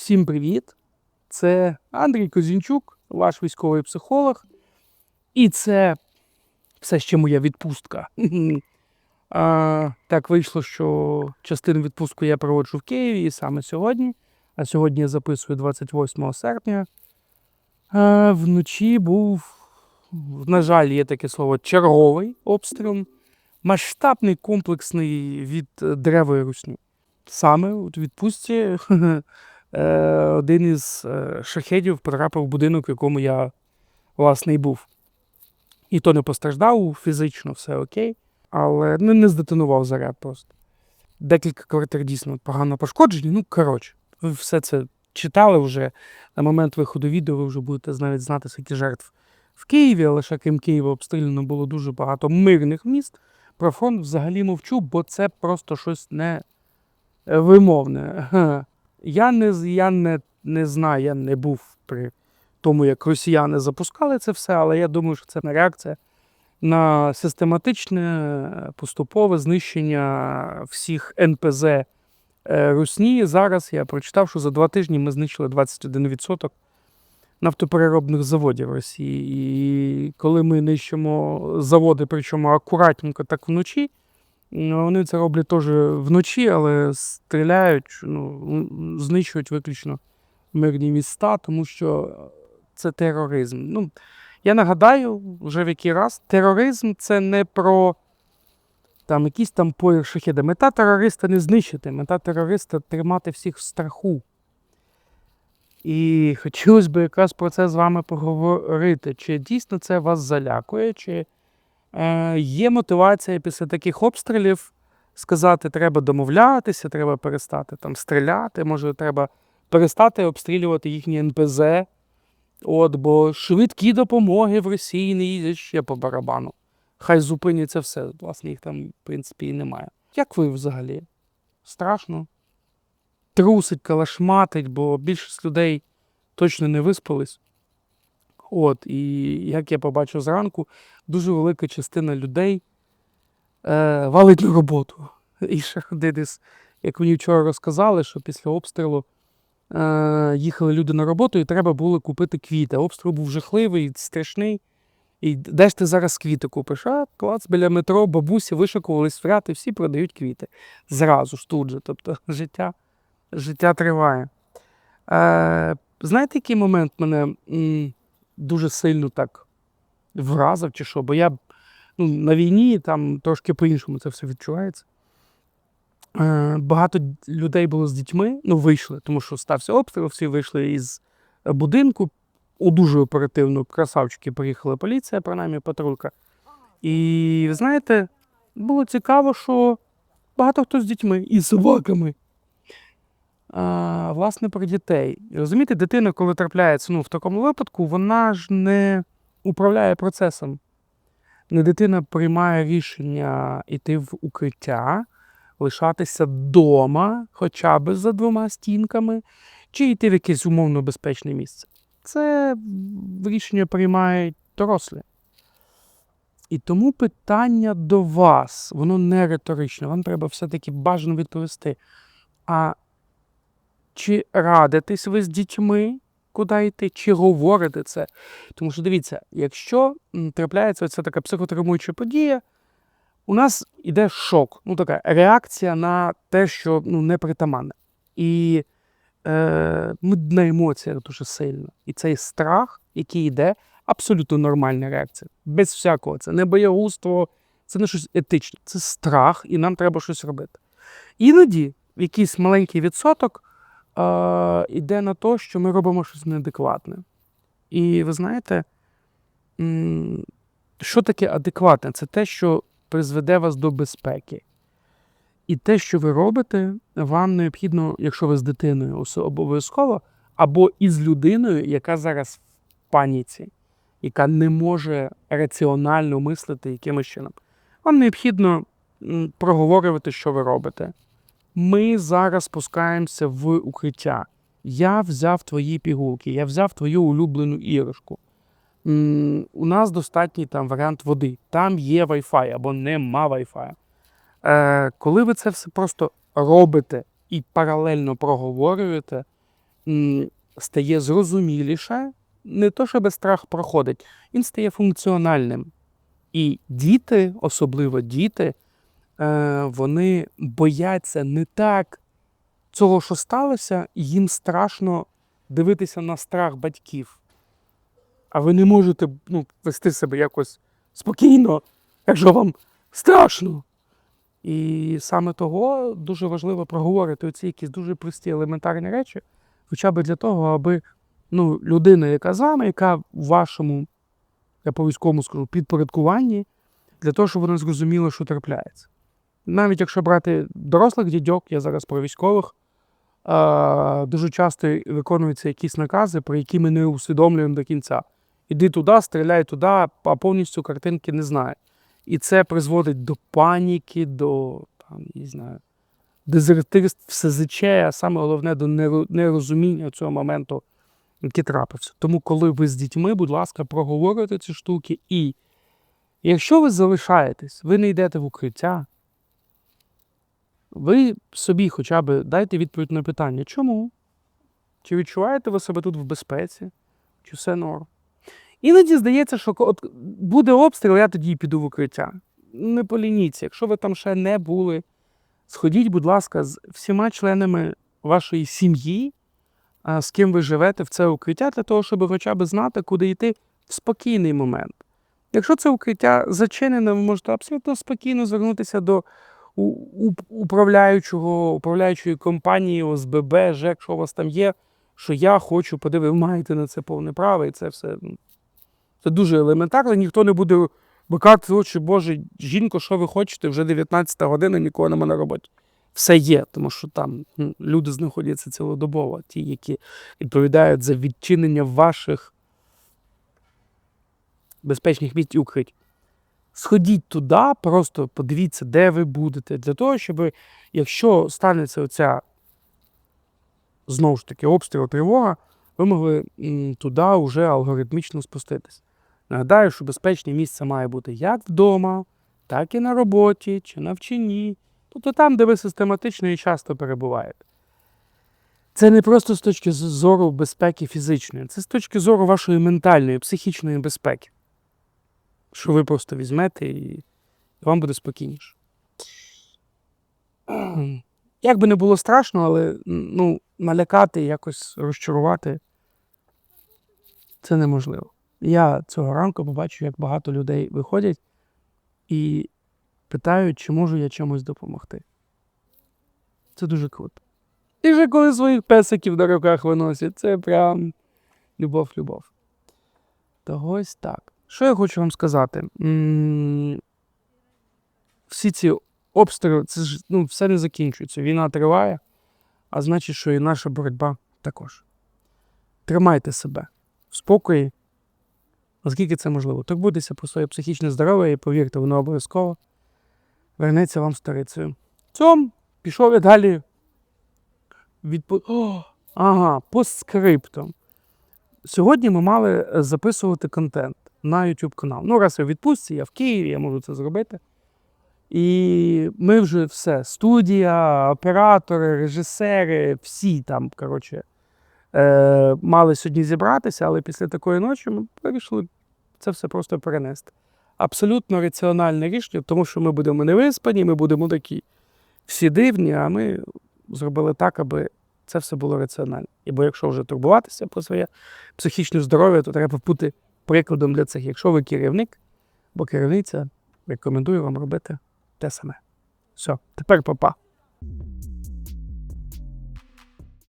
Всім привіт! Це Андрій Козінчук, ваш військовий психолог. І це все ще моя відпустка. А, так вийшло, що частину відпустку я проводжу в Києві і саме сьогодні. А сьогодні я записую 28 серпня. А, вночі був, на жаль, є таке слово черговий обстріл. Масштабний комплексний від е, древої русні. Саме у відпустці один із е, шахедів потрапив в будинок, в якому я власне і був. І то не постраждав фізично, все окей, але ну, не здетонував заряд просто. Декілька квартир дійсно погано пошкоджені. Ну, коротше, ви все це читали вже. На момент виходу відео ви вже будете навіть знати, скільки жертв в Києві, але ще крім Києва обстріляно було дуже багато мирних міст. Про фронт взагалі мовчу, бо це просто щось не е. Я не, я не, не знаю, я не був при тому, як росіяни запускали це все, але я думаю, що це реакція на систематичне е, поступове знищення всіх НПЗ е, Русні. Зараз я прочитав, що за два тижні ми знищили 21% нафтопереробних заводів Росії. І коли ми нищимо заводи, причому акуратненько так вночі, вони це роблять теж вночі, але стріляють, ну, знищують виключно мирні міста, тому що це тероризм. Ну, я нагадаю, вже в який раз, тероризм це не про там, якісь там шахіди. Мета терориста не знищити, мета терориста тримати всіх в страху. І хотілося б якраз про це з вами поговорити. Чи дійсно це вас залякує, чи є мотивація після таких обстрілів сказати, треба домовлятися, треба перестати там стріляти, може, треба перестати обстрілювати їхні НПЗ. От, бо швидкі допомоги в Росії не їздять ще по барабану. Хай зупиняться все. Власне, їх там, в принципі, і немає. Як ви взагалі? Страшно? Трусить, калашматить, бо більшість людей точно не виспались. От, і як я побачив зранку, дуже велика частина людей е, валить на роботу. І ще один як мені вчора розказали, що після обстрілу е, їхали люди на роботу і треба було купити квіти. Обстріл був жахливий, страшний. І де ж ти зараз квіти купиш? А клац біля метро, бабусі вишикувались святи, всі продають квіти. Зразу ж тут же. Тобто життя, життя триває. Е, знаєте, який момент мене дуже сильно так вразив, чи що? Бо я ну, на війні там трошки по-іншому це все відчувається. Е, багато людей було з дітьми, ну, вийшли, тому що стався обстріл, всі вийшли із будинку. У дуже оперативно красавчики приїхала поліція, принаймні патрулька. І ви знаєте, було цікаво, що багато хто з дітьми і з собаками. А, власне, про дітей. Розумієте, дитина, коли трапляється ну, в такому випадку, вона ж не управляє процесом. Не дитина приймає рішення йти в укриття, лишатися вдома, хоча б за двома стінками, чи йти в якесь умовно безпечне місце. Це рішення приймають дорослі. І тому питання до вас, воно не риторичне, вам треба все-таки бажано відповісти. А чи радитесь ви з дітьми, куди йти, чи говорите це? Тому що дивіться, якщо трапляється оця така психотравмуюча подія, у нас іде шок, ну така реакція на те, що ну, непритаманне. І е, ми на емоціях дуже сильно. І цей страх, який йде, абсолютно нормальна реакція. Без всякого. Це не боягузтво, це не щось етичне, це страх, і нам треба щось робити. Іноді якийсь маленький відсоток е, йде на те, що ми робимо щось неадекватне. І ви знаєте, що таке адекватне? Це те, що призведе вас до безпеки. І те, що ви робите, вам необхідно, якщо ви з дитиною обов'язково, або із людиною, яка зараз в паніці, яка не може раціонально мислити якимось чином. Вам необхідно проговорювати, що ви робите. Ми зараз спускаємося в укриття. Я взяв твої пігулки, я взяв твою улюблену іграшку. У нас достатній там варіант води. Там є Wi-Fi або нема Wi-Fi. Е, коли ви це все просто робите і паралельно проговорюєте, стає зрозуміліше, не то, щоб страх проходить, він стає функціональним. І діти, особливо діти, вони бояться не так цього, що сталося, і їм страшно дивитися на страх батьків. А ви не можете ну, вести себе якось спокійно, якщо вам страшно. І саме того дуже важливо проговорити оці якісь дуже прості елементарні речі, хоча б для того, аби ну, людина, яка з вами, яка в вашому, я по військовому скажу, підпорядкуванні, для того, щоб вона зрозуміла, що трапляється. Навіть якщо брати дорослих дідьок, я зараз про військових, дуже часто виконуються якісь накази, про які ми не усвідомлюємо до кінця. Іди туди, стріляй туди, а повністю картинки не знає. І це призводить до паніки, до там, не знаю, дезертирств в СЗЧ, а саме головне до нерозуміння цього моменту, який трапився. Тому, коли ви з дітьми, будь ласка, проговорюйте ці штуки. І якщо ви залишаєтесь, ви не йдете в укриття, ви собі хоча б дайте відповідь на питання, чому? Чи відчуваєте ви себе тут в безпеці? Чи все норм? Іноді здається, що от буде обстріл, я тоді піду в укриття. Не полініться. Якщо ви там ще не були, сходіть, будь ласка, з всіма членами вашої сім'ї, з ким ви живете в це укриття, для того, щоб хоча б знати, куди йти в спокійний момент. Якщо це укриття зачинене, ви можете абсолютно спокійно звернутися до управляючого, управляючої компанії ОСББ, ЖЕК, що у вас там є, що я хочу подивитися, ви маєте на це повне право, і це все. ну, Це дуже елементарно, ніхто не буде бикати очі, Боже, жінко, що ви хочете, вже 19 година, нікого нема на роботі. Все є, тому що там ну, люди знаходяться цілодобово, ті, які відповідають за відчинення ваших безпечних місць і укриттів. Сходіть туди, просто подивіться, де ви будете, для того, щоб, якщо станеться оця знову ж таки обстріл тривога, ви могли туди вже алгоритмічно спуститись. Нагадаю, що безпечне місце має бути як вдома, так і на роботі чи на вченні, тобто там, де ви систематично і часто перебуваєте. Це не просто з точки зору безпеки фізичної, це з точки зору вашої ментальної, психічної безпеки. Що ви просто візьмете і вам буде спокійніше. Як би не було страшно, але ну, налякати, якось розчарувати це неможливо. Я цього ранку побачив, як багато людей виходять і питають, чи можу я чимось допомогти. Це дуже круто. І вже коли своїх песиків на руках виносять, це прям любов-любов. То ось так. Що я хочу вам сказати? Всі ці обстріли, це ж ну, все не закінчується. Війна триває, а значить, що і наша боротьба також. Тримайте себе в спокої, наскільки це можливо. Турбуйтеся про своє психічне здоров'я і повірте, воно обов'язково вернеться вам старицею. Цьом пішов я далі. Відпо... О, ага, постскриптом. Сьогодні ми мали записувати контент на YouTube канал. Ну, раз я в відпустці, я в Києві, я можу це зробити. І ми вже все: студія, оператори, режисери, всі там, коротше, е, мали сьогодні зібратися, але після такої ночі ми вирішили це все просто перенести. Абсолютно раціональне рішення, тому що ми будемо не виспані, ми будемо такі всі дивні, а ми зробили так, аби це все було раціонально. І бо якщо вже турбуватися про своє психічне здоров'я, то треба бути прикладом для цих. Якщо ви керівник або керівниця, рекомендую вам робити те саме. Все, тепер папа.